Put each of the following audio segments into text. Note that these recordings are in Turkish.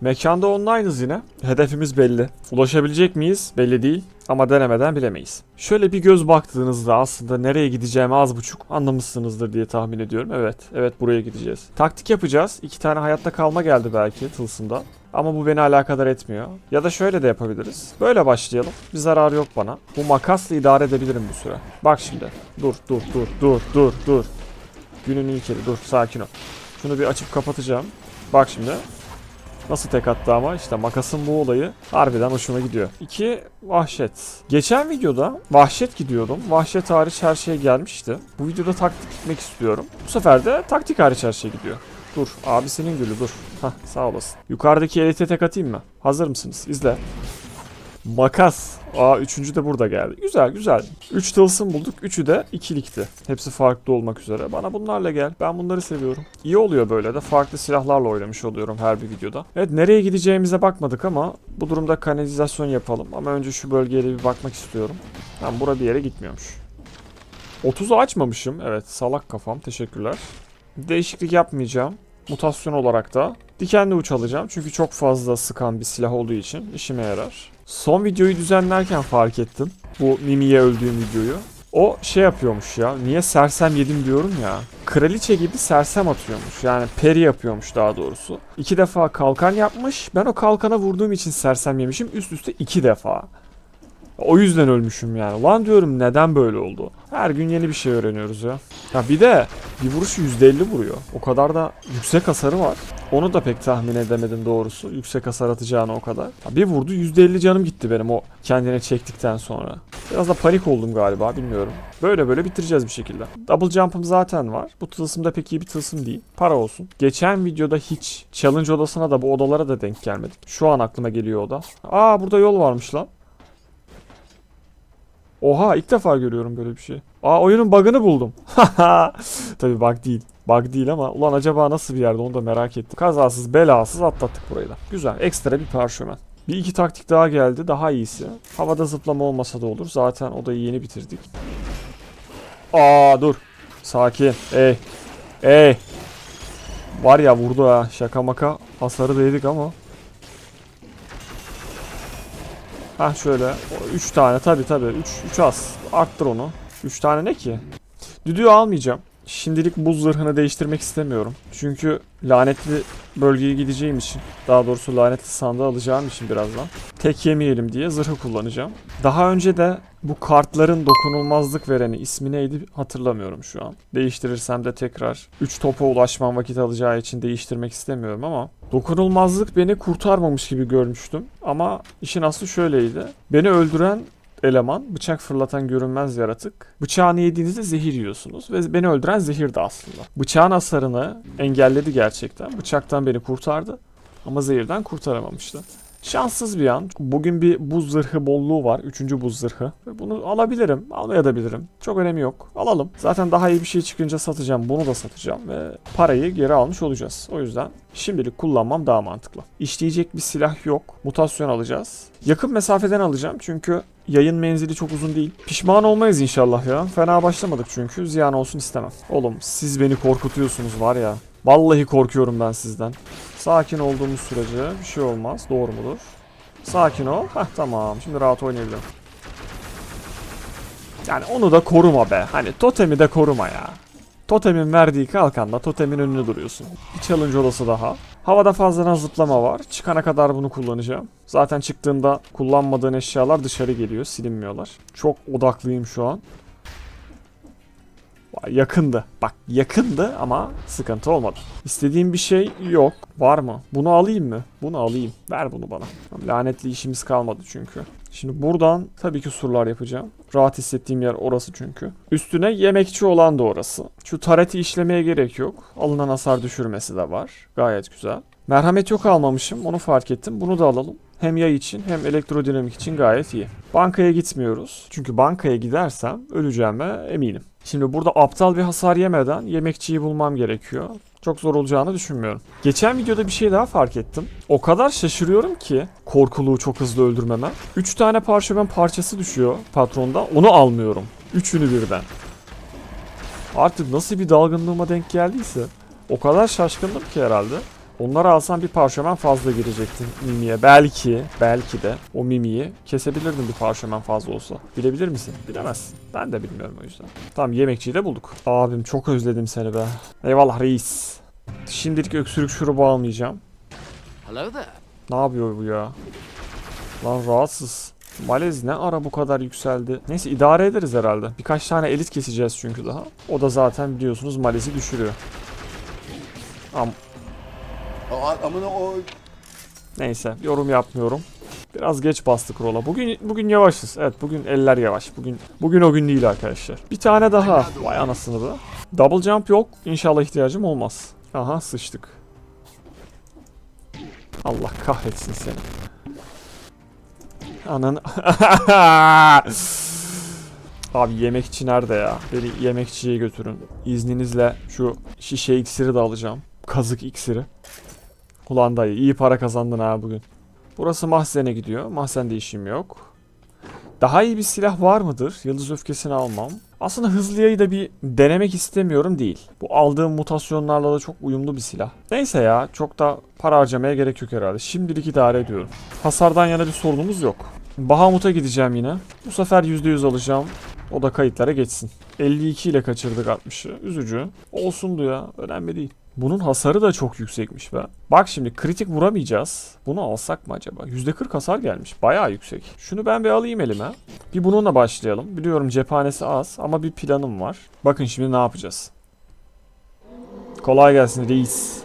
Mekanda online'ız yine. Hedefimiz belli. Ulaşabilecek miyiz? Belli değil. Ama denemeden bilemeyiz. Şöyle bir göz baktığınızda aslında nereye gideceğimi az buçuk anlamışsınızdır diye tahmin ediyorum. Evet, evet buraya gideceğiz. Taktik yapacağız. İki tane hayatta kalma geldi belki tılsımda. Ama bu beni alakadar etmiyor. Ya da şöyle de yapabiliriz. Böyle başlayalım. Bir zarar yok bana. Bu makasla idare edebilirim bir süre. Bak şimdi. Dur, dur, dur, dur, dur, dur. Günün ilkeli. Dur, sakin ol. Şunu bir açıp kapatacağım. Bak şimdi. Nasıl tek attı ama işte makasın bu olayı harbiden hoşuma gidiyor. 2. Vahşet. Geçen videoda vahşet gidiyordum. Vahşet hariç her şey gelmişti. Bu videoda taktik gitmek istiyorum. Bu sefer de taktik hariç her şey gidiyor. Dur abisinin gülü dur. Hah sağ olasın. Yukarıdaki elite tek atayım mı? Hazır mısınız? İzle. Makas. Aa üçüncü de burada geldi. Güzel güzel. Üç tılsım bulduk. Üçü de ikilikti. Hepsi farklı olmak üzere. Bana bunlarla gel. Ben bunları seviyorum. İyi oluyor böyle de. Farklı silahlarla oynamış oluyorum her bir videoda. Evet nereye gideceğimize bakmadık ama bu durumda kanalizasyon yapalım. Ama önce şu bölgeye bir bakmak istiyorum. Ben bura bir yere gitmiyormuş. 30'u açmamışım. Evet salak kafam. Teşekkürler. Değişiklik yapmayacağım. Mutasyon olarak da dikenli uç alacağım. Çünkü çok fazla sıkan bir silah olduğu için işime yarar. Son videoyu düzenlerken fark ettim. Bu Mimi'ye öldüğüm videoyu. O şey yapıyormuş ya. Niye sersem yedim diyorum ya. Kraliçe gibi sersem atıyormuş. Yani peri yapıyormuş daha doğrusu. İki defa kalkan yapmış. Ben o kalkana vurduğum için sersem yemişim. Üst üste iki defa. O yüzden ölmüşüm yani. Lan diyorum neden böyle oldu? Her gün yeni bir şey öğreniyoruz ya. Ya bir de bir vuruş %50 vuruyor. O kadar da yüksek hasarı var. Onu da pek tahmin edemedim doğrusu. Yüksek hasar atacağını o kadar. Ya bir vurdu %50 canım gitti benim o kendine çektikten sonra. Biraz da panik oldum galiba bilmiyorum. Böyle böyle bitireceğiz bir şekilde. Double jump'ım zaten var. Bu tılsım da pek iyi bir tılsım değil. Para olsun. Geçen videoda hiç challenge odasına da bu odalara da denk gelmedim. Şu an aklıma geliyor o da. Aa burada yol varmış lan. Oha ilk defa görüyorum böyle bir şey. Aa oyunun bug'ını buldum. Tabi bug değil. Bug değil ama ulan acaba nasıl bir yerde onu da merak ettim. Kazasız belasız atlattık burayı da. Güzel ekstra bir parşömen. Bir iki taktik daha geldi daha iyisi. Havada zıplama olmasa da olur. Zaten odayı yeni bitirdik. Aa dur. Sakin. Ey. Ey. Var ya vurdu ha. Şaka maka hasarı da ama. Ha şöyle 3 tane tabi tabi 3 3 az arttır onu. 3 tane ne ki? Düdüğü almayacağım. Şimdilik buz zırhını değiştirmek istemiyorum. Çünkü lanetli bölgeye gideceğim için, daha doğrusu lanetli sandığı alacağım için birazdan. Tek yemeyelim diye zırhı kullanacağım. Daha önce de bu kartların dokunulmazlık vereni ismi neydi hatırlamıyorum şu an. Değiştirirsem de tekrar 3 topa ulaşmam vakit alacağı için değiştirmek istemiyorum ama dokunulmazlık beni kurtarmamış gibi görmüştüm. Ama işin aslı şöyleydi. Beni öldüren eleman bıçak fırlatan görünmez yaratık. Bıçağını yediğinizde zehir yiyorsunuz ve beni öldüren zehir de aslında. Bıçağın hasarını engelledi gerçekten. Bıçaktan beni kurtardı ama zehirden kurtaramamıştı. Şanssız bir an. Bugün bir buz zırhı bolluğu var. Üçüncü buz zırhı. Bunu alabilirim. Almayabilirim. Çok önemi yok. Alalım. Zaten daha iyi bir şey çıkınca satacağım. Bunu da satacağım. Ve parayı geri almış olacağız. O yüzden şimdilik kullanmam daha mantıklı. İşleyecek bir silah yok. Mutasyon alacağız. Yakın mesafeden alacağım. Çünkü yayın menzili çok uzun değil. Pişman olmayız inşallah ya. Fena başlamadık çünkü. Ziyan olsun istemem. Oğlum siz beni korkutuyorsunuz var ya. Vallahi korkuyorum ben sizden. Sakin olduğumuz sürece bir şey olmaz. Doğru mudur? Sakin ol. Heh tamam. Şimdi rahat oynayabilirim. Yani onu da koruma be. Hani totemi de koruma ya. Totemin verdiği kalkanla totemin önüne duruyorsun. Bir challenge odası daha. Havada fazladan zıplama var. Çıkana kadar bunu kullanacağım. Zaten çıktığında kullanmadığın eşyalar dışarı geliyor. Silinmiyorlar. Çok odaklıyım şu an. Yakındı. Bak yakındı ama sıkıntı olmadı. İstediğim bir şey yok. Var mı? Bunu alayım mı? Bunu alayım. Ver bunu bana. Lanetli işimiz kalmadı çünkü. Şimdi buradan tabii ki surlar yapacağım. Rahat hissettiğim yer orası çünkü. Üstüne yemekçi olan da orası. Şu tareti işlemeye gerek yok. Alınan hasar düşürmesi de var. Gayet güzel. Merhamet yok almamışım. Onu fark ettim. Bunu da alalım. Hem yay için hem elektrodinamik için gayet iyi. Bankaya gitmiyoruz. Çünkü bankaya gidersem öleceğime eminim. Şimdi burada aptal bir hasar yemeden yemekçiyi bulmam gerekiyor. Çok zor olacağını düşünmüyorum. Geçen videoda bir şey daha fark ettim. O kadar şaşırıyorum ki korkuluğu çok hızlı öldürmeme. 3 tane parşömen parçası düşüyor patronda. Onu almıyorum. Üçünü birden. Artık nasıl bir dalgınlığıma denk geldiyse o kadar şaşkındım ki herhalde. Onları alsam bir parşömen fazla girecekti Mimi'ye. Belki, belki de o Mimi'yi kesebilirdim bir parşömen fazla olsa. Bilebilir misin? Bilemezsin. Ben de bilmiyorum o yüzden. Tamam yemekçiyi de bulduk. Abim çok özledim seni be. Eyvallah reis. Şimdilik öksürük şurubu almayacağım. Hello there. Ne yapıyor bu ya? Lan rahatsız. Malez ne ara bu kadar yükseldi? Neyse idare ederiz herhalde. Birkaç tane elit keseceğiz çünkü daha. O da zaten biliyorsunuz Malez'i düşürüyor. Am Amına o Neyse yorum yapmıyorum. Biraz geç bastık rola. Bugün bugün yavaşız. Evet bugün eller yavaş. Bugün bugün o gün değil arkadaşlar. Bir tane daha. Vay anasını be. Double jump yok. İnşallah ihtiyacım olmaz. Aha sıçtık. Allah kahretsin seni. Anan. Abi yemekçi nerede ya? Beni yemekçiye götürün. İzninizle şu şişe iksiri de alacağım. Kazık iksiri. Ulan dayı iyi para kazandın ha bugün. Burası mahzene gidiyor. Mahzende işim yok. Daha iyi bir silah var mıdır? Yıldız öfkesini almam. Aslında hızlıyayı da bir denemek istemiyorum değil. Bu aldığım mutasyonlarla da çok uyumlu bir silah. Neyse ya çok da para harcamaya gerek yok herhalde. Şimdilik idare ediyorum. Hasardan yana bir sorunumuz yok. Bahamut'a gideceğim yine. Bu sefer %100 alacağım. O da kayıtlara geçsin. 52 ile kaçırdık 60'ı. Üzücü. Olsundu ya. Önemli değil. Bunun hasarı da çok yüksekmiş be. Bak şimdi kritik vuramayacağız. Bunu alsak mı acaba? %40 hasar gelmiş. Bayağı yüksek. Şunu ben bir alayım elime. Bir bununla başlayalım. Biliyorum cephanesi az ama bir planım var. Bakın şimdi ne yapacağız. Kolay gelsin reis.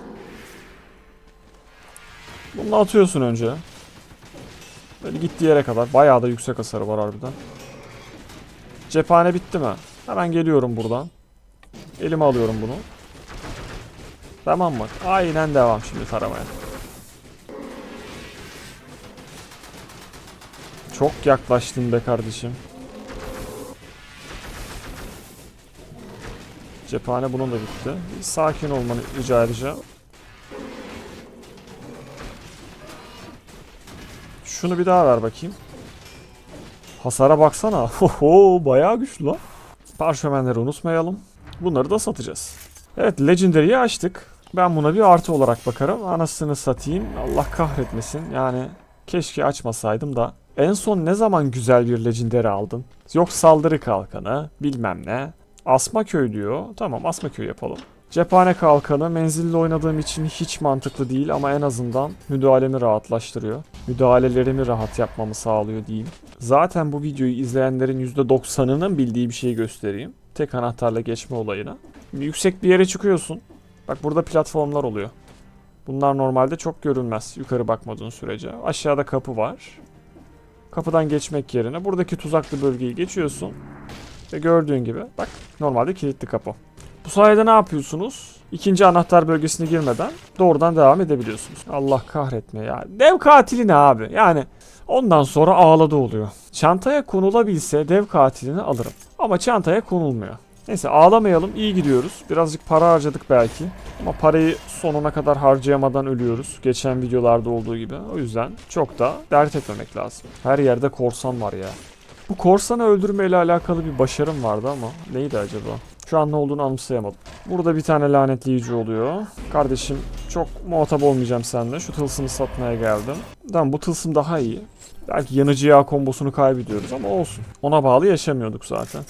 Bunu atıyorsun önce. Böyle gittiği yere kadar. Bayağı da yüksek hasarı var harbiden. Cephane bitti mi? Hemen geliyorum buradan. Elime alıyorum bunu. Tamam mı? Aynen devam şimdi taramaya. Çok yaklaştın be kardeşim. Cephane bunun da bitti. Bir sakin olmanı rica edeceğim. Şunu bir daha ver bakayım. Hasara baksana. Hoho bayağı güçlü lan. Parşömenleri unutmayalım. Bunları da satacağız. Evet Legendary'yi açtık. Ben buna bir artı olarak bakarım. Anasını satayım. Allah kahretmesin. Yani keşke açmasaydım da. En son ne zaman güzel bir Legendary aldın? Yok saldırı kalkanı, bilmem ne. Asmaköy diyor. Tamam Asmaköy yapalım. Cephane kalkanı menzilli oynadığım için hiç mantıklı değil ama en azından müdahalemi rahatlaştırıyor. Müdahalelerimi rahat yapmamı sağlıyor diyeyim. Zaten bu videoyu izleyenlerin %90'ının bildiği bir şeyi göstereyim. Tek anahtarla geçme olayına. Yüksek bir yere çıkıyorsun. Bak burada platformlar oluyor. Bunlar normalde çok görünmez yukarı bakmadığın sürece. Aşağıda kapı var. Kapıdan geçmek yerine buradaki tuzaklı bölgeyi geçiyorsun. Ve gördüğün gibi bak normalde kilitli kapı. Bu sayede ne yapıyorsunuz? İkinci anahtar bölgesine girmeden doğrudan devam edebiliyorsunuz. Allah kahretme ya. Dev katili ne abi? Yani ondan sonra ağladı oluyor. Çantaya konulabilse dev katilini alırım. Ama çantaya konulmuyor. Neyse ağlamayalım iyi gidiyoruz. Birazcık para harcadık belki. Ama parayı sonuna kadar harcayamadan ölüyoruz. Geçen videolarda olduğu gibi. O yüzden çok da dert etmemek lazım. Her yerde korsan var ya. Bu korsanı öldürmeyle alakalı bir başarım vardı ama neydi acaba? Şu an ne olduğunu anımsayamadım. Burada bir tane lanetleyici oluyor. Kardeşim çok muhatap olmayacağım seninle. Şu tılsımı satmaya geldim. Tamam bu tılsım daha iyi. Belki yanıcı yağ kombosunu kaybediyoruz ama olsun. Ona bağlı yaşamıyorduk zaten.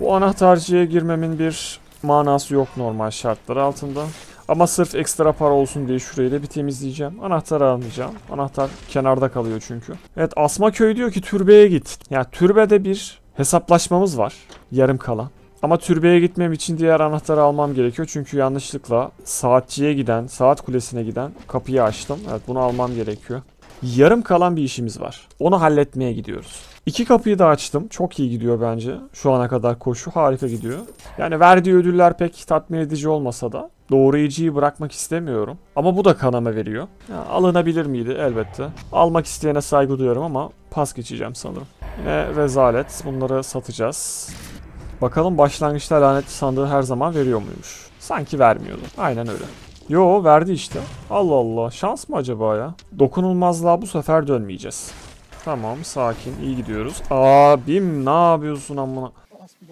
Bu anahtarcıya girmemin bir manası yok normal şartlar altında. Ama sırf ekstra para olsun diye şurayı da bir temizleyeceğim. Anahtarı almayacağım. Anahtar kenarda kalıyor çünkü. Evet Asma Köy diyor ki türbeye git. Ya türbede bir hesaplaşmamız var. Yarım kalan. Ama türbeye gitmem için diğer anahtarı almam gerekiyor. Çünkü yanlışlıkla saatçiye giden, saat kulesine giden kapıyı açtım. Evet bunu almam gerekiyor. Yarım kalan bir işimiz var. Onu halletmeye gidiyoruz. İki kapıyı da açtım. Çok iyi gidiyor bence. Şu ana kadar koşu harika gidiyor. Yani verdiği ödüller pek tatmin edici olmasa da doğrayıcıyı bırakmak istemiyorum. Ama bu da kanama veriyor. Ya, alınabilir miydi? Elbette. Almak isteyene saygı duyuyorum ama pas geçeceğim sanırım. Yine rezalet. Bunları satacağız. Bakalım başlangıçta lanetli sandığı her zaman veriyor muymuş? Sanki vermiyordu. Aynen öyle. Yo verdi işte. Allah Allah. Şans mı acaba ya? Dokunulmazlığa bu sefer dönmeyeceğiz. Tamam sakin iyi gidiyoruz. Abim ne yapıyorsun amına?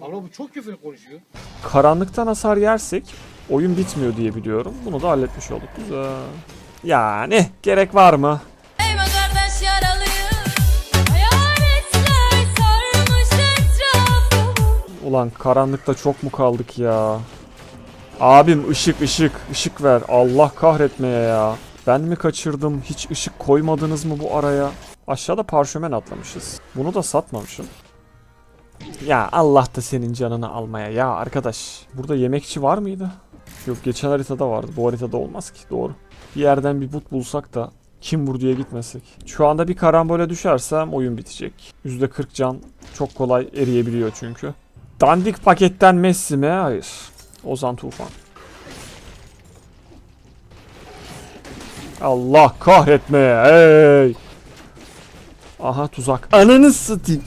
Abla bu çok küfür konuşuyor. Karanlıktan hasar yersek oyun bitmiyor diye biliyorum. Bunu da halletmiş olduk. Güzel. Yani gerek var mı? Ulan karanlıkta çok mu kaldık ya? Abim ışık ışık ışık ver. Allah kahretmeye ya. Ben mi kaçırdım? Hiç ışık koymadınız mı bu araya? Aşağıda parşömen atlamışız. Bunu da satmamışım. Ya Allah da senin canını almaya ya arkadaş. Burada yemekçi var mıydı? Yok geçen haritada vardı. Bu haritada olmaz ki doğru. Bir yerden bir but bulsak da kim vur gitmesek. Şu anda bir karambole düşersem oyun bitecek. %40 can çok kolay eriyebiliyor çünkü. Dandik paketten Messi mi? Hayır. Ozan Tufan. Allah kahretmeye. Hey. Aha tuzak. Ananı satayım.